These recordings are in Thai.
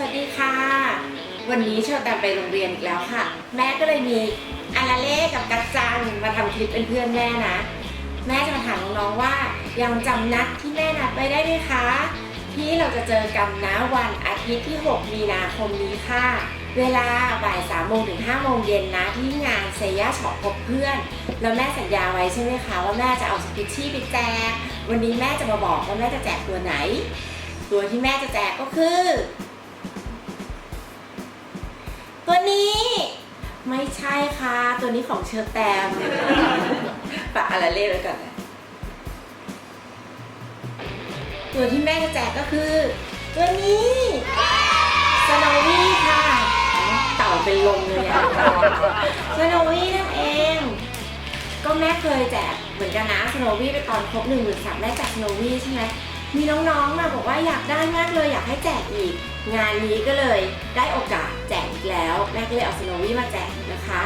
สวัสดีค่ะ วันนี้เชอแตมไปโรงเรียนอีกแล้วค่ะ แม่ก็เลยมีอาราเล่กับกัจจังมาทำคลิปเป็นเพื่อนแม่นะ แม่จะมาถามน้องๆว่า ยังจำนัดที่แม่นัดไว้ได้ไหมคะ ที่เราจะเจอกันนะวันอาทิตย์ที่ 6 มีนาคมนี้ค่ะ เวลาบ่าย3โมงถึง5โมงเย็นนะที่งานเซย่าช็อปพบเพื่อน แล้วแม่สัญญาไว้ใช่ไหมคะว่าแม่จะเอาสปิชชี่ไปแจก วันนี้แม่จะมาบอกว่าแม่จะแจกตัวไหน ตัวที่แม่จะแจกก็คือ ตัวนี้ ไม่ใช่ค่ะ ตัวนี้ของเชอร์แตมปะอะไรเล่ไว้ก่อนนะตัวที่แม่จะแจกก็คือ ตัวนี้สโนวี่ค่ะ เต่าเป็นลมเลยอะสโนวี่นั่นเอง ก็แม่เคยแจกเหมือนกันนะสโนวี่ไปตอนครบหนึ่งหมื่นสามได้แจกสโนวี่ใช่ไหมมีน้องๆมาบอกว่าอยากได้มากเลยอยากให้แจกอีก งานนี้ก็เลยได้โอกาส ก็เลยเอาสโนวี่มาแจกนะคะ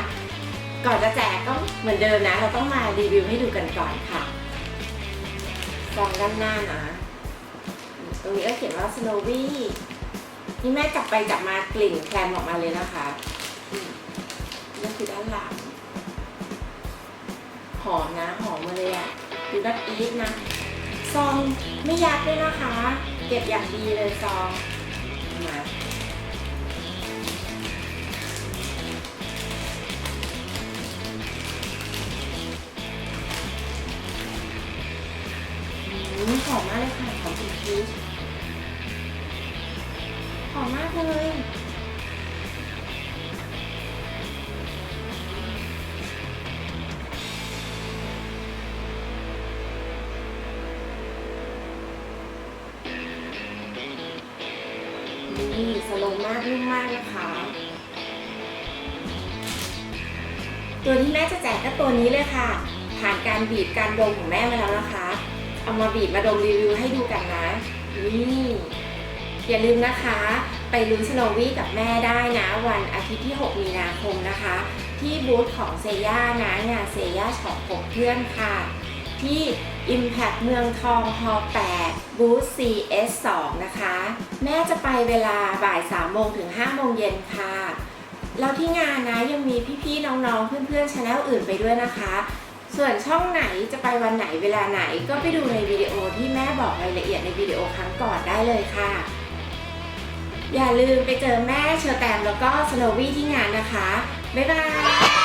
ก่อนจะแจกก็เหมือนเดิมนะ เราต้องมารีวิวให้ดูกันก่อนค่ะซองด้านหน้านะ ตรงนี้ก็เขียนว่าสโนวี่นี่แม่จับไปจับมากลิ่นแคลมออกมาเลยนะคะนี่คือด้านหลังหอมนะหอมมาเลยอะดูดับอีทนะ ซองไม่ยัดด้วยนะคะ เก็บอย่างดีเลยซอง มหอมมากเลยค่ะหอมกลิ่นพีชหอมมากเลยนี่สโลมากนุ่มมากนะคะ ตัวที่แม่จะแจกก็ตัวนี้เลยค่ะ ผ่านการบีบการดมของแม่มาแล้วนะคะ เอามาบีบมาดมรีวิวให้ดูกันนะนี่อย่าลืมนะคะ ไปลุ้นสโนวี่กับแม่ได้นะวันอาทิตย์ที่ 6 มีนาคมนะคะ ที่บูธของเซย่านะงานเซย่าช็อป6เพื่อนค่ะ ที่ Impact เมืองทองฮอ8บูธ CS2 นะคะ แม่จะไปเวลาบ่าย 3 โมงถึง 5 โมงเย็นค่ะแล้วที่งานนะยังมีพี่ๆน้องๆเพื่อนๆช anel อื่นไปด้วยนะคะ ส่วนช่องไหนจะไปวันไหนเวลาไหนก็ไปดูในวิดีโอที่แม่บอกรายละเอียดในวิดีโอครั้งก่อนได้เลยค่ะ อย่าลืมไปเจอแม่เชอร์แตมแล้วก็สโนวี่ที่งานนะคะ บ๊ายบาย